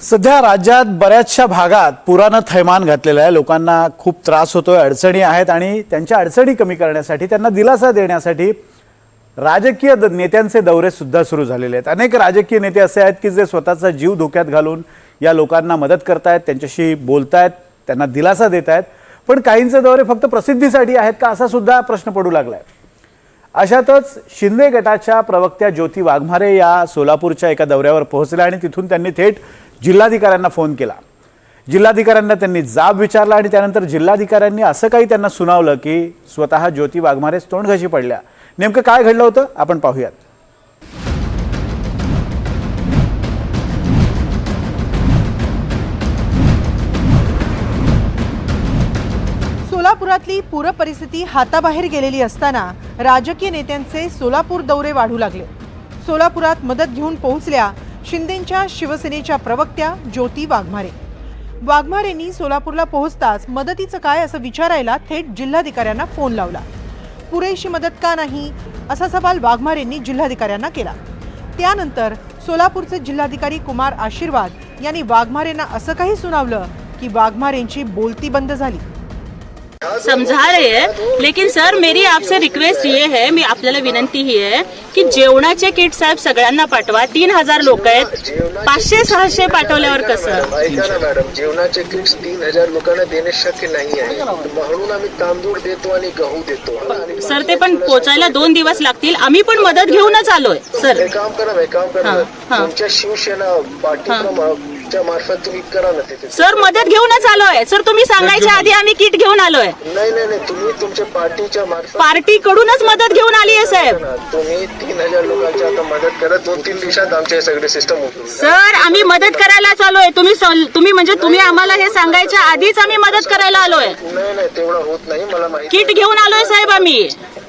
सध्या राज्यात बऱ्याचशा भागात पुरानं थैमान घातलेलं आहे. लोकांना खूप त्रास होतोय अडचणी आहेत आणि त्यांच्या अडचणी कमी करण्यासाठी त्यांना दिलासा देण्यासाठी राजकीय द- नेत्यांचे दौरे सुद्धा सुरू झालेले आहेत. अनेक राजकीय नेते असे आहेत की जे स्वतःचा जीव धोक्यात घालून या लोकांना मदत करतायत त्यांच्याशी बोलतायत त्यांना दिलासा देत आहेत पण काहींचे दौरे फक्त प्रसिद्धीसाठी आहेत का असा सुद्धा प्रश्न पडू लागलाय. अशातच शिंदे गटाच्या प्रवक्त्या ज्योती वाघमारे या सोलापूरच्या एका दौऱ्यावर पोहोचल्या आणि तिथून त्यांनी थेट जिल्हाधिकाऱ्यांना फोन केला. जिल्हाधिकाऱ्यांना त्यांनी जाब विचारला आणि त्यानंतर जिल्हाधिकाऱ्यांनी असं काही त्यांना सुनावलं की स्वतः ज्योती वाघमारेच तोंडघशी पडल्या. नेमकं काय घडलं होतं? आपण पाहूयात. सोलापुरातली पूरपरिस्थिती हाताबाहेर गेलेली असताना राजकीय नेत्यांचे सोलापूर दौरे वाढू लागले. सोलापुरात मदत घेऊन पोहोचल्या शिंदेच्या शिवसेनेच्या प्रवक्त्या ज्योती वाघमारे. वाघमारेंनी सोलापूरला पोहोचताच मदतीचं काय असं विचारायला थेट जिल्हाधिकाऱ्यांना फोन लावला. पुरेशी मदत का नाही? असा सवाल वाघमारेंनी जिल्हाधिकाऱ्यांना केला. त्यानंतर सोलापूरचे जिल्हाधिकारी कुमार आशीर्वाद यांनी वाघमारेंना असं काही सुनावलं की वाघमारेंची बोलती बंद झाली. समझा रहे हैं। लेकिन सर मेरी आपसे रिक्वेस्ट ये है मी आपल्याला विनंती ही आहे की जेवणाचे किट साहेब सगळ्यांना पाठवा। तीन हजार लोक आहेत। पाचशे सहाशे पाठवल्यावर कसं? ऐका ना मॅडम जेवणाचे किट्स तीन हजार लोकांना देणे शक्य नाही आहे. म्हणून आम्ही तांदूळ देतो आणि गहू देतो. आणि सर ते पण पोचायला दोन दिवस लागतील. आम्ही पण मदत घेऊनच आलोय सर. एक काम करा काम करा. हा. हा. तुमच्या शिवसेना पार्टीच्या मार्फत तुम्ही करा ना तिथे. सर मदत घेऊनच आलोय. सर तुम्ही सांगायच्या आधी आम्ही किट घेऊन आलोय. नाही नाही नाही तुम्ही तुमच्या पार्टीच्या मार्फत पार्टी कडूनच मदत घेऊन आली आहे साहेब. ना. तुम्ही तीन हजार लोकांची आता मदत करा. दोन तीन दिवसात आमचे हे सगळे सिस्टम सर आम्ही मदत करायला आलोय. तुम्ही सॉल- तुम्ही म्हणजे तुम्ही आम्हाला हे सांगायच्या आधीच आम्ही मदत करायला आलोय. नाही नाही तेवढं होत नाही. मला माहिती किट घेऊन आलोय साहेब आम्ही.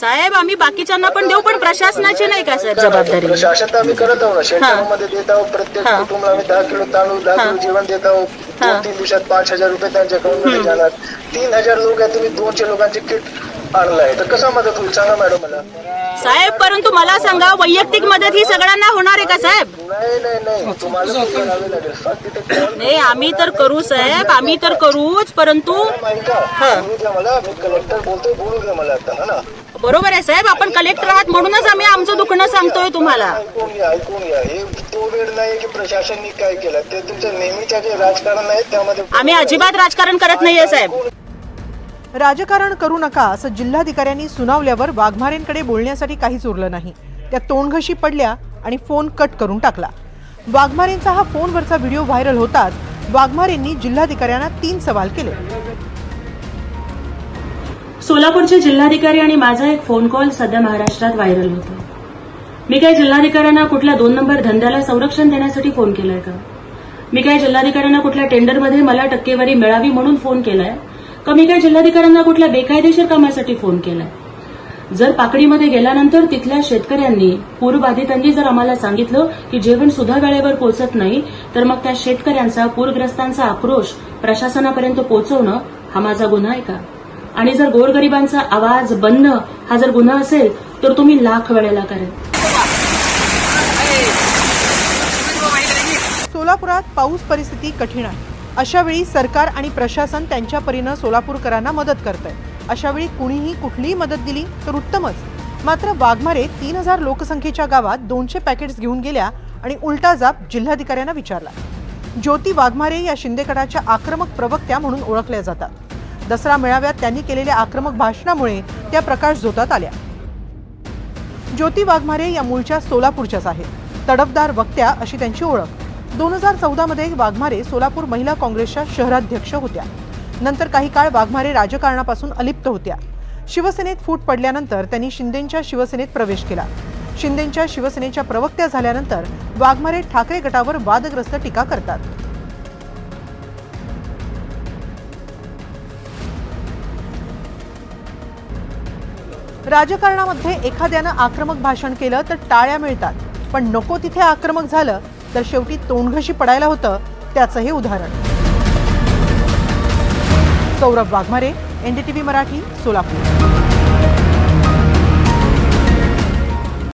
साहेब आम्ही बाकीच्यांना पण देऊ पण प्रशासनाची नाही का साहेब जबाबदारी? प्रशासन तर आम्ही करत आहोत ना. शेतकऱ्यांमध्ये देत आहोत प्रत्येक हा. कुटुंबाला आम्ही दहा किलो तांदूळ दहा किलो जेवण देत आहोत. दोन तीन दिवसात पाच हजार रुपये त्यांच्या अकाउंटमध्ये जाणार. तीन हजार लोक आहेत तुम्ही दोनशे लोकांचे किट आणलाय. तर कसा मदत होईल? सांगा मॅडम मला. साहेब परंतु मला सांगा वैयक्तिक मदत ही सगळ्यांना होणार आहे का साहेब? नाही नाही नाही. तुम्हाला पण करावे लागेल. फक्त तिथे call नाही. आम्ही तर करू साहेब आम्ही तर करूच परंतु करा, ऐका. बोलू द्या मला मी कलेक्टर बोलतोय बोलू द्या मला आता हा ना? बरोबर आहे साहेब आपण कलेक्टर आहात म्हणूनच आम्ही आमचं दुखणं सांगतोय तुम्हाला. ऐकून घ्या ऐकून घ्या. हे तो वेळ नाही की प्रशासनने काय केलं. ते तुमचं नेहमीच्या जे राजकारण आहे त्यामध्ये आम्ही अजिबात राजकारण करत नाहीये साहेब. राजकारण करू नका असं जिल्हाधिकाऱ्यांनी सुनावल्यावर वाघमारेंकडे बोलण्यासाठी काहीच उरलं नाही. त्या तोंडघशी पडल्या आणि फोन कट करून टाकला. वाघमारेंचा हा फोनवरचा व्हिडिओ व्हायरल होताच वाघमारेंनी जिल्हाधिकाऱ्यांना तीन सवाल केले. सोलापूरचे जिल्हाधिकारी आणि माझा एक फोन कॉल सध्या महाराष्ट्रात व्हायरल होता. मी काय जिल्हाधिकाऱ्यांना कुठल्या दोन नंबर धंद्याला संरक्षण देण्यासाठी फोन केलाय का? मी काय जिल्हाधिकाऱ्यांना कुठल्या टेंडरमध्ये मला टक्केवारी मिळावी म्हणून फोन केलाय? कमी काय जिल्हाधिकाऱ्यांना कुठल्या बेकायदेशीर कामासाठी फोन केला जर पाकडीमध्ये गेल्यानंतर तिथल्या शेतकऱ्यांनी पूरबाधितांनी जर आम्हाला सांगितलं की जेवण सुद्धा वेळेवर पोहोचत नाही तर मग त्या शेतकऱ्यांचा पूरग्रस्तांचा आक्रोश प्रशासनापर्यंत पोहोचवणं हा माझा गुन्हा आहे का? आणि जर गोरगरिबांचा आवाज बनणं हा जर गुन्हा असेल तर तुम्ही लाख वेळेला करेल. सोलापुरात पाऊस परिस्थिती कठीण आहे. अशावेळी सरकार आणि प्रशासन त्यांच्या परीनं सोलापूरकरांना मदत करत आहे अशावेळी कुणीही कुठलीही मदत दिली तर उत्तमच. मात्र वाघमारे तीन हजार लोकसंख्येच्या गावात दोनशे पॅकेट्स घेऊन गेल्या आणि उलटा जाब जिल्हाधिकाऱ्यांना विचारला. ज्योती वाघमारे या शिंदेकडाच्या आक्रमक प्रवक्त्या म्हणून ओळखल्या जातात. दसरा मेळाव्यात त्यांनी केलेल्या आक्रमक भाषणामुळे त्या प्रकाश झोतात आल्या. ज्योती वाघमारे या मूळच्या सोलापूरच्याच आहेत. तडफदार वक्त्या अशी त्यांची ओळख. दोन हजार चौदामध्ये वाघमारे सोलापूर महिला काँग्रेसच्या शहराध्यक्ष होत्या. नंतर काही काळ वाघमारे राजकारणापासून अलिप्त होत्या. शिवसेनेत फूट पडल्यानंतर त्यांनी शिंदेंच्या शिवसेनेत प्रवेश केला. शिंदेच्या शिवसेनेच्या प्रवक्त्या झाल्यानंतर वाघमारे ठाकरे गटावर वादग्रस्त टीका करतात. राजकारणामध्ये एखाद्यानं आक्रमक भाषण केलं तर टाळ्या मिळतात. पण नको तिथे आक्रमक झालं तर शेवटी तोंडघशी पडायला होतं त्याचं हे उदाहरण. सौरभ वाघमारे एनडीटीव्ही मराठी सोलापूर.